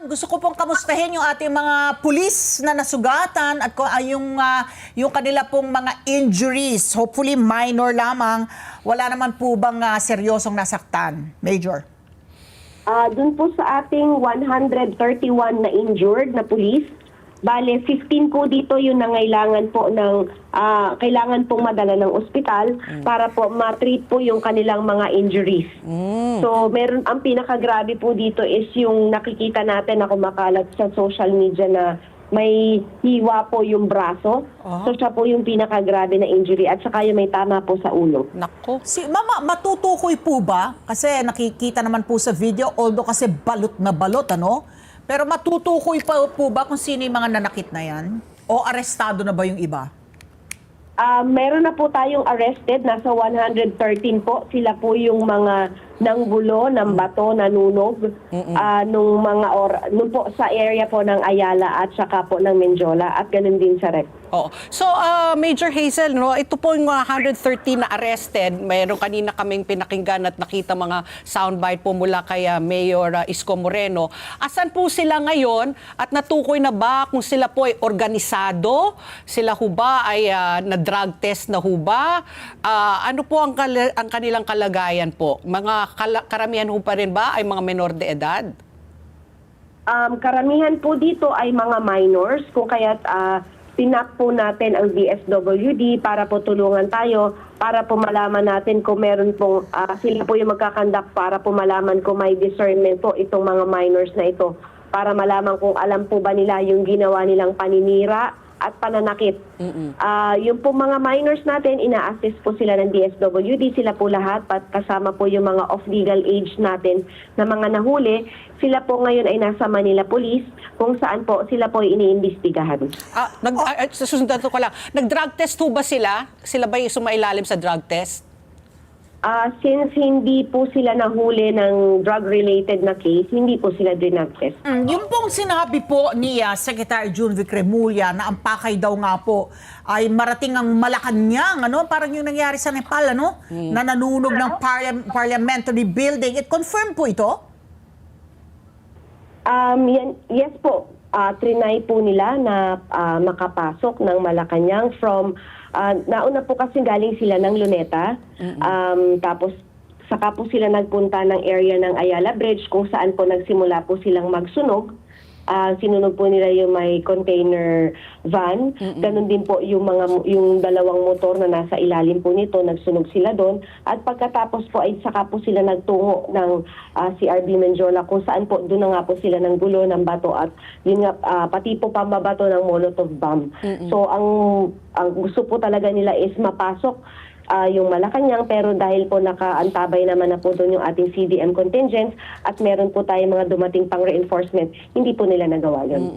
Gusto ko pong kamustahin yung ating mga pulis na nasugatan at ay yung ah, yung kanila pong mga injuries, hopefully minor lamang. Wala naman po bang ah, seryosong nasaktan, Major? Ah, dun po sa ating 131 na injured na police, bale 15 po dito yung nangailangan po ng ah, kailangan pong madala ng ospital para po ma-treat po yung kanilang mga injuries. So, meron ang pinakagrabe po dito is yung nakikita natin na kumakalat sa social media na may hiwa po yung braso. So, siya po yung pinakagrabe na injury at saka yung may tama po sa ulo. Nako. Si Mama, matutukoy po ba? Kasi nakikita naman po sa video, although kasi balot na balot, ano? Pero matutukoy pa po ba kung sino yung mga nanakit na yan? O arestado na ba yung iba? Ah, meron na po tayong arrested, nasa 113 po. Sila po yung mga nanggulo ng bato, nanunog, ah, nung mga or, nung po sa area po ng Ayala at saka po ng Menjola at ganun din sa Rec. Oo. So, ah, Major Hazel, no, ito po yung mga 113 na arrested. Mayroon kanina kaming pinakinggan at nakita mga soundbite po mula kay ah, Mayor ah, Isko Moreno. Asan po sila ngayon at natukoy na ba kung sila po ay organisado? Sila ho ba ay ah, na-drug test na ho ba? Ah, ano po ang, ang kanilang kalagayan po? Mga karamihan ho pa rin ba ay mga menor de edad? Um, karamihan po dito ay mga minors, kung kaya't uh, pinak po natin ang DSWD para po tulungan tayo para po malaman natin kung meron pong ah, sila po yung magkakandak para po malaman kung may discernment po itong mga minors na ito. Para malaman kung alam po ba nila yung ginawa nilang paninira at pananakit. Ah, yung po mga minors natin, ina-assist po sila ng DSWD, sila po lahat, pat kasama po yung mga off-legal age natin na mga nahuli. Sila po ngayon ay nasa Manila Police, kung saan po sila po ay iniimbestigahan. Ah, nag, ah, ah, susundan ko lang. Nag-drug test ho ba sila? Sila ba yung sumailalim sa drug test? Ah, since hindi po sila nahuli ng drug-related na case, hindi po sila dinag test. Mm, yung pong sinabi po ni ah, Secretary June Vic Remulla na ang pakay daw nga po ay marating ang Malacanang, ano? Parang yung nangyari sa Nepal, ano? Na nanunog ng parliam- parliamentary building. It confirmed po ito? Um, yan, yes po, Ah, trinay po nila na ah, makapasok ng Malacanang from, ah, nauna po kasi galing sila ng Luneta, um, tapos saka po sila nagpunta ng area ng Ayala Bridge kung saan po nagsimula po silang magsunog. Ah, sinunog po nila yung may container van. Ganon din po yung mga yung dalawang motor na nasa ilalim po nito, nagsunog sila doon. At pagkatapos po ay saka po sila nagtungo ng ah, CRB Menjola kung saan po doon na nga po sila ng gulo ng bato at yun nga ah, pati po pambabato ng Molotov bomb. So ang ang gusto po talaga nila is mapasok ah, yung Malacanang pero dahil po nakaantabay naman na po doon yung ating CDM contingents at meron po tayong mga dumating pang reinforcement, hindi po nila nagawa yun.